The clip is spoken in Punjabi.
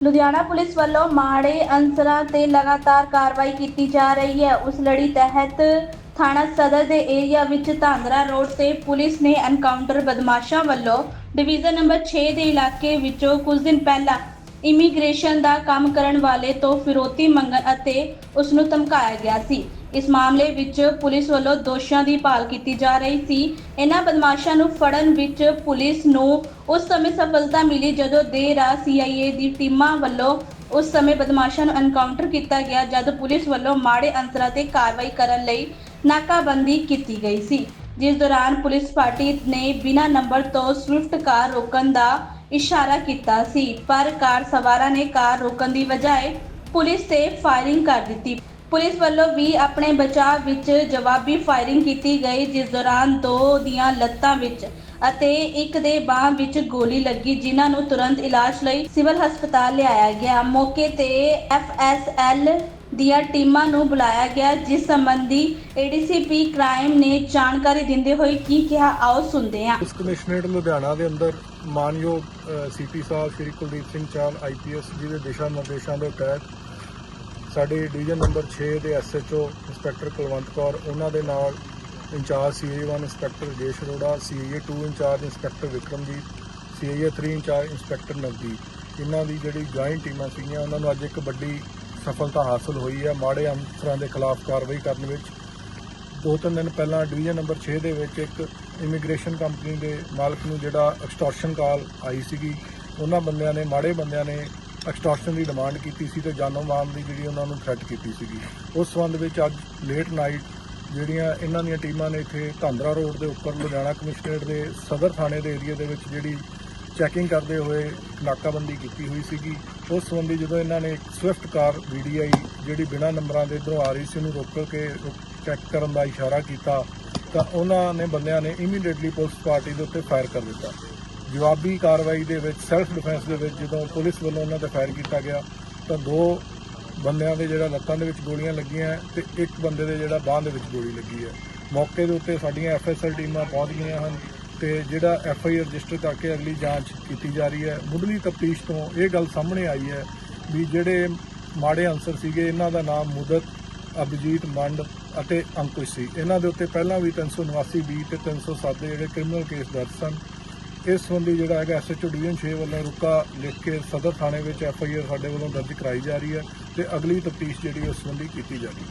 ਲੁਧਿਆਣਾ ਪੁਲਿਸ ਵੱਲੋਂ ਮਾੜੇ ਅਨਸਰਾਂ ਤੇ ਲਗਾਤਾਰ ਕਾਰਵਾਈ ਕੀਤੀ ਜਾ ਰਹੀ ਹੈ। ਉਸ ਲੜੀ ਤਹਿਤ ਥਾਣਾ ਸਦਰ ਦੇ ਏਰੀਆ ਵਿੱਚ ਧਾਂਦਰਾ ਰੋਡ ਤੇ ਪੁਲਿਸ ਨੇ ਐਨਕਾਊਂਟਰ ਬਦਮਾਸ਼ਾਂ ਵੱਲੋਂ ਡਿਵੀਜ਼ਨ ਨੰਬਰ 6 ਦੇ ਇਲਾਕੇ ਵਿੱਚੋਂ ਕੁਝ ਦਿਨ ਪਹਿਲਾਂ ਇਮੀਗ੍ਰੇਸ਼ਨ ਦਾ ਕੰਮ ਕਰਨ ਵਾਲੇ ਤੋਂ ਫਿਰੋਤੀ ਮੰਗਣ ਅਤੇ ਉਸ ਨੂੰ ਧਮਕਾਇਆ ਗਿਆ ਸੀ। ਇਸ ਮਾਮਲੇ ਵਿੱਚ ਪੁਲਿਸ ਵੱਲੋਂ ਦੋਸ਼ੀਆਂ ਦੀ ਭਾਲ ਕੀਤੀ ਜਾ ਰਹੀ ਸੀ। ਇਹਨਾਂ ਬਦਮਾਸ਼ਾਂ ਨੂੰ ਫੜਨ ਵਿੱਚ ਪੁਲਿਸ ਨੂੰ ਉਸ ਸਮੇਂ ਸਫਲਤਾ ਮਿਲੀ ਜਦੋਂ ਦੇਰ ਰਾਤ CIA ਦੀ ਟੀਮਾਂ ਵੱਲੋਂ ਉਸ ਸਮੇਂ ਬਦਮਾਸ਼ਾਂ ਨੂੰ ਐਨਕਾਊਂਟਰ ਕੀਤਾ ਗਿਆ, ਜਦ ਪੁਲਿਸ ਵੱਲੋਂ ਮਾੜੇ ਅੰਸਰਾਂ ਤੇ ਕਾਰਵਾਈ ਕਰਨ ਲਈ ਨਾਕਾਬੰਦੀ ਕੀਤੀ ਗਈ ਸੀ। ਜਿਸ ਦੌਰਾਨ ਪੁਲਿਸ ਪਾਰਟੀ ਨੇ ਬਿਨਾਂ ਨੰਬਰ ਤੋਂ ਸਵਿਫਟ ਕਾਰ ਰੋਕਣ ਦਾ ਇਸ਼ਾਰਾ ਕੀਤਾ ਸੀ, ਪਰ ਕਾਰ ਸਵਾਰਾਂ ਨੇ ਕਾਰ ਰੋਕਣ ਦੀ ਬਜਾਏ ਪੁਲਿਸ ਤੇ ਫਾਇਰਿੰਗ ਕਰ ਦਿੱਤੀ। ਪੁਲਿਸ ਵੱਲੋਂ ਵੀ ਆਪਣੇ ਬਚਾਅ ਵਿੱਚ ਜਵਾਬੀ ਫਾਇਰਿੰਗ ਕੀਤੀ ਗਈ, ਜਿਸ ਦੌਰਾਨ ਦੋ ਦੀਆਂ ਲੱਤਾਂ ਵਿੱਚ ਅਤੇ ਇੱਕ ਦੇ ਬਾਹ ਵਿੱਚ ਗੋਲੀ ਲੱਗੀ, ਜਿਨ੍ਹਾਂ ਨੂੰ ਤੁਰੰਤ ਇਲਾਜ ਲਈ ਸਿਵਲ ਹਸਪਤਾਲ ਲਿਆਇਆ ਗਿਆ। ਮੌਕੇ ਤੇ ਐਫਐਸਐਲ ਦੀਆਂ ਟੀਮਾਂ ਨੂੰ ਬੁਲਾਇਆ ਗਿਆ, ਜਿਸ ਸੰਬੰਧੀ ਏਡੀਸੀਪੀ ਕ੍ਰਾਈਮ ਨੇ ਜਾਣਕਾਰੀ ਦਿੰਦੇ ਹੋਏ ਕੀ ਕਿਹਾ, ਆਓ ਸੁਣਦੇ ਹਾਂ। ਪੁਲਿਸ ਕਮਿਸ਼ਨਰੇਟ ਲੁਧਿਆਣਾ ਦੇ ਅੰਦਰ ਮਾਨਯੋਗ ਸੀਪੀ ਸਾਹਿਬ, ਸ਼੍ਰੀ ਕੁਲਦੀਪ ਸਿੰਘ ਚਾਲ ਆਈਪੀਐਸ ਜੀ ਦੇ ਦਿਸ਼ਾ ਨਿਰਦੇਸ਼ਾਂ ਦੇ ਤਹਿਤ ਸਾਡੇ ਡਿਵੀਜ਼ਨ ਨੰਬਰ 6 ਦੇ ਐਸਐਚਓ ਇੰਸਪੈਕਟਰ ਕੁਲਵੰਤ ਕੌਰ, ਉਹਨਾਂ ਦੇ ਨਾਲ incharge CA 1 inspector Rajesh Arora CA 2 incharge inspector Vikramjit CA 3 incharge inspector Navdeep. ਇਹਨਾਂ ਦੀ ਜਿਹੜੀ ਜੁਆਇੰਟ ਟੀਮਾਂ ਸੀਗੀਆਂ, ਉਹਨਾਂ ਨੂੰ ਅੱਜ ਇੱਕ ਵੱਡੀ ਸਫਲਤਾ ਹਾਸਲ ਹੋਈ ਹੈ ਮਾੜੇ ਅਨਸਰਾਂ ਦੇ ਖਿਲਾਫ ਕਾਰਵਾਈ ਕਰਨ ਵਿੱਚ। ਦੋ ਤਿੰਨ ਦਿਨ ਪਹਿਲਾਂ ਡਿਵੀਜ਼ਨ ਨੰਬਰ 6 ਦੇ ਵਿੱਚ ਇੱਕ ਇਮੀਗ੍ਰੇਸ਼ਨ ਕੰਪਨੀ ਦੇ ਮਾਲਕ ਨੂੰ ਜਿਹੜਾ ਐਕਸਟੋਰਸ਼ਨ ਕਾਲ ਆਈ ਸੀਗੀ, ਉਹਨਾਂ ਬੰਦਿਆਂ ਨੇ, ਮਾੜੇ ਬੰਦਿਆਂ ਨੇ ਐਕਸਟੋਰਸ਼ਨ ਦੀ ਡਿਮਾਂਡ ਕੀਤੀ ਸੀ ਤੇ ਜਾਨੋਂ ਮਾਲ ਦੀ ਜਿਹੜੀ ਉਹਨਾਂ ਨੂੰ ਥ੍ਰੈਟ ਕੀਤੀ ਸੀਗੀ। ਉਸ ਸੰਬੰਧ ਵਿੱਚ ਅੱਜ ਲੇਟ ਨਾਈਟ ਜਿਹੜੀਆਂ ਇਹਨਾਂ ਦੀਆਂ ਟੀਮਾਂ ਨੇ ਇੱਥੇ ਧਾਂਦਰਾ ਰੋਡ ਦੇ ਉੱਪਰ ਲੁਧਿਆਣਾ ਕਮਿਸ਼ਨਰੇਟ ਦੇ ਸਦਰ ਥਾਣੇ ਦੇ ਏਰੀਆ ਦੇ ਵਿੱਚ ਜਿਹੜੀ ਚੈਕਿੰਗ ਕਰਦੇ ਹੋਏ ਨਾਕਾਬੰਦੀ ਕੀਤੀ ਹੋਈ ਸੀਗੀ। ਉਸ ਸੰਬੰਧੀ ਜਦੋਂ ਇਹਨਾਂ ਨੇ ਇੱਕ ਸਵਿਫਟ ਕਾਰ VDI ਜਿਹੜੀ ਬਿਨਾਂ ਨੰਬਰਾਂ ਦੇ ਇਧਰੋਂ ਆ ਰਹੀ ਸੀ ਉਹਨੂੰ ਰੋਕ ਕੇ ਚੈੱਕ ਕਰਨ ਦਾ ਇਸ਼ਾਰਾ ਕੀਤਾ ਤਾਂ ਉਹਨਾਂ ਨੇ ਬੰਦਿਆਂ ਨੇ ਇਮੀਡੀਏਟਲੀ ਪੁਲਿਸ ਪਾਰਟੀ ਦੇ ਉੱਤੇ ਫਾਇਰ ਕਰ ਦਿੱਤਾ। ਜਵਾਬੀ ਕਾਰਵਾਈ ਦੇ ਵਿੱਚ ਸੈਲਫ ਡਿਫੈਂਸ ਦੇ ਵਿੱਚ ਜਦੋਂ ਪੁਲਿਸ ਵੱਲੋਂ ਉਹਨਾਂ ਤੇ ਫਾਇਰ ਕੀਤਾ ਗਿਆ, ਤਾਂ ਦੋ ਬੰਦਿਆਂ ਦੇ ਜਿਹੜਾ ਲੱਤਾਂ ਦੇ ਵਿੱਚ ਗੋਲੀਆਂ ਲੱਗੀਆਂ ਤੇ ਇੱਕ ਬੰਦੇ ਦੇ ਜਿਹੜਾ ਬਾਹ ਦੇ ਵਿੱਚ ਗੋਲੀ ਲੱਗੀ ਹੈ। ਮੌਕੇ ਦੇ ਉੱਤੇ ਸਾਡੀਆਂ ਐਫਐਸਐਲ ਟੀਮਾਂ ਪਹੁੰਚ ਗਈਆਂ ਹਨ ਤੇ ਜਿਹੜਾ ਐਫਆਈਆਰ ਰਜਿਸਟਰ ਕਰਕੇ ਅਗਲੀ ਜਾਂਚ ਕੀਤੀ ਜਾ ਰਹੀ ਹੈ। ਮੁੱਢਲੀ ਤਫਤੀਸ਼ ਤੋਂ ਇਹ ਗੱਲ ਸਾਹਮਣੇ ਆਈ ਹੈ ਵੀ ਜਿਹੜੇ ਮਾੜੇ ਅਨਸਰ ਸੀਗੇ, ਇਹਨਾਂ ਦਾ ਨਾਮ ਮੁਦਤ, ਅਭਜੀਤ ਮੰਡ ਅਤੇ ਅੰਕੁਸ਼ ਸੀ। ਇਹਨਾਂ ਦੇ ਉੱਤੇ ਪਹਿਲਾਂ ਵੀ 379 ਬੀ ਤੇ 307 ਦੇ ਜਿਹੜੇ ਕ੍ਰਿਮੀਨਲ ਕੇਸ ਦਰਜ ਸਨ। ਇਸ ਸੰਬੰਧੀ ਜਿਹੜਾ ਹੈਗਾ ਐਸਐਚਓ ਡਿਵੀਜ਼ਨ 6 ਵੱਲੋਂ ਰੁਕਾ ਲਿਖ ਕੇ ਸਦਰ ਥਾਣੇ ਵਿੱਚ ਐਫਆਈਆਰ ਸਾਡੇ ਵੱਲੋਂ ਦਰਜ ਕਰਾਈ ਜਾ ਰਹੀ ਹੈ ਤੇ ਅਗਲੀ ਤਫਤੀਸ਼ ਜਿਹੜੀ ਉਸ ਸੰਬੰਧੀ ਕੀਤੀ ਜਾ ਰਹੀ ਹੈ।